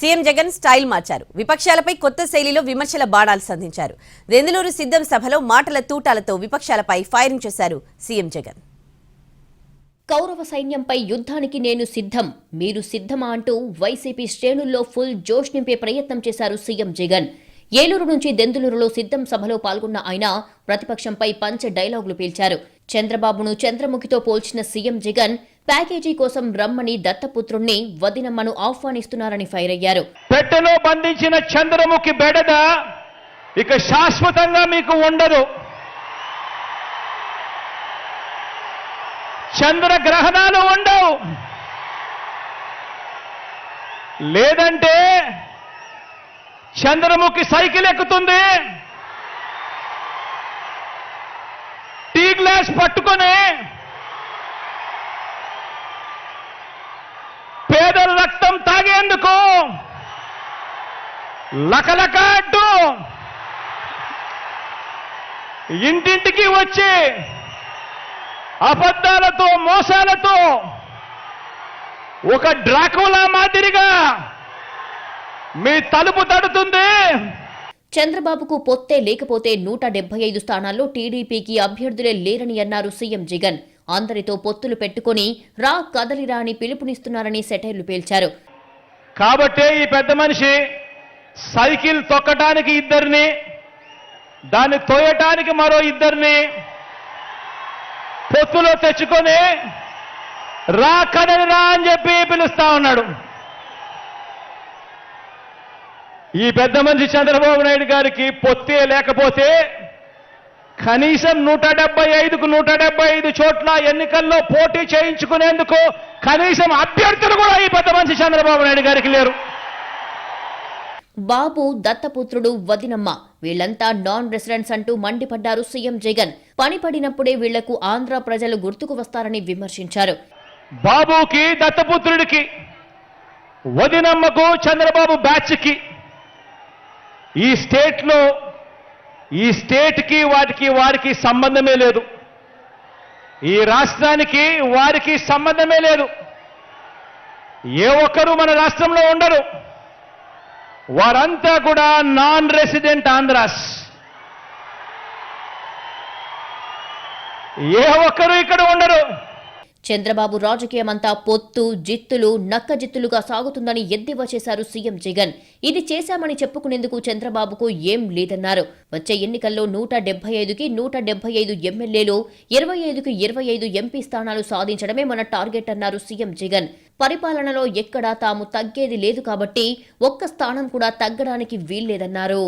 CM Jagan style మార్చారు. విపక్షాలపై కొత్త శైలిలో విమర్శల బాణాలు సంధించారు. దెందులూరు సిద్ధం సభలో మాటల తూటాలతో విపక్షాలపై ఫైరింగ్ చేశారు సీఎం జగన్. కౌరవ సైన్యంపై యుద్ధానికి నేను సిద్ధం మీరు సిద్ధమా అంటూ వైసీపీ శ్రేణుల్లో ఫుల్ జోష్ నింపే ప్రయత్నం చేశారు సీఎం జగన్. ఏలూరు నుంచి దెందులూరులో సిద్ధం సభలో పాల్గొన్న ఆయన ప్రతిపక్షంపై పంచ డైలాగులు పీల్చారు. చంద్రబాబును చంద్రముఖితో పోల్చిన సీఎం జగన్ ప్యాకేజీ కోసం రమ్మని దత్తపుత్రుణ్ణి వదినమ్మను ఆహ్వానిస్తున్నారని ఫైర్ అయ్యారు. పెట్టెలో బంధించిన చంద్రముఖి బెడద ఇక శాశ్వతంగా మీకు ఉండదు. చంద్రగ్రహణాలు ఉండవు. లేదంటే చంద్రముఖి సైకిల్ ఎక్కుతుంది. టీ గ్లాస్ పట్టుకొని పేదల రక్తం తాగేందుకు లకలక అడ్డు ఇంటింటికి వచ్చి అబద్ధాలతో మోసాలతో ఒక డ్రాకులా మాదిరిగా మీ తలుపు తడుతుంది. చంద్రబాబుకు పొత్తే లేకపోతే నూట డెబ్బై ఐదు స్థానాల్లో టీడీపీకి అభ్యర్థులే లేరని అన్నారు సీఎం జగన్. అందరితో పొత్తులు పెట్టుకుని రా కదలిరా అని పిలుపునిస్తున్నారని సెటైర్లు పేల్చారు. కాబట్టే ఈ పెద్ద మనిషి సైకిల్ తొక్కటానికి ఇద్దరిని దాన్ని తోయటానికి మరో ఇద్దరిని పొత్తులో తెచ్చుకొని రా కదలి రా అని చెప్పి పిలుస్తా ఉన్నాడు. ఈ పెద్ద మనిషి చంద్రబాబు నాయుడు గారికి పొత్తే లేకపోతే కనీసం నూట డెబ్బై ఐదుకు నూట డెబ్బై ఐదు చోట్ల ఎన్నికల్లో పోటీ చేయించుకునేందుకు కనీసం అభ్యర్థులు కూడా ఈ పెద్ద మనిషి చంద్రబాబు నాయుడు గారికి లేరు. బాబు దత్తపుత్రుడు వదినమ్మ. వీళ్ళంతా నాన్ రెసిడెంట్స్ అంటూ మండిపడ్డారు సీఎం జగన్. పని పడినప్పుడే వీళ్ళకు ఆంధ్ర ప్రజలు గుర్తుకు వస్తారని విమర్శించారు. బాబుకి దత్తపుత్రుడికి వదినమ్మకు చంద్రబాబు బ్యాచ్కి ఈ స్టేట్లో ఈ స్టేట్కి వాటికి వారికి సంబంధమే లేదు. ఈ రాష్ట్రానికి వారికి సంబంధమే లేదు. ఏ ఒక్కరూ మన రాష్ట్రంలో ఉండరు. వారంతా కూడా నాన్ రెసిడెంట్ ఆంధ్రాస్ ఏ ఒక్కరూ ఇక్కడ ఉండరు. చంద్రబాబు రాజకీయమంతా పొత్తు జిత్తులు నక్కజిత్తులుగా సాగుతుందని ఎద్దేవా చేశారు సీఎం జగన్. ఇది చేశామని చెప్పుకునేందుకు చంద్రబాబుకు ఏం లేదన్నారు. వచ్చే ఎన్నికల్లో నూట డెబ్బై ఐదుకి నూట డెబ్బై ఐదు ఎమ్మెల్యేలు ఇరవై ఐదుకి ఇరవై ఐదు ఎంపీ స్థానాలు సాధించడమే మన టార్గెట్ అన్నారు సీఎం జగన్. పరిపాలనలో ఎక్కడా తాము తగ్గేది లేదు కాబట్టి ఒక్క స్థానం కూడా తగ్గడానికి వీల్లేదన్నారు.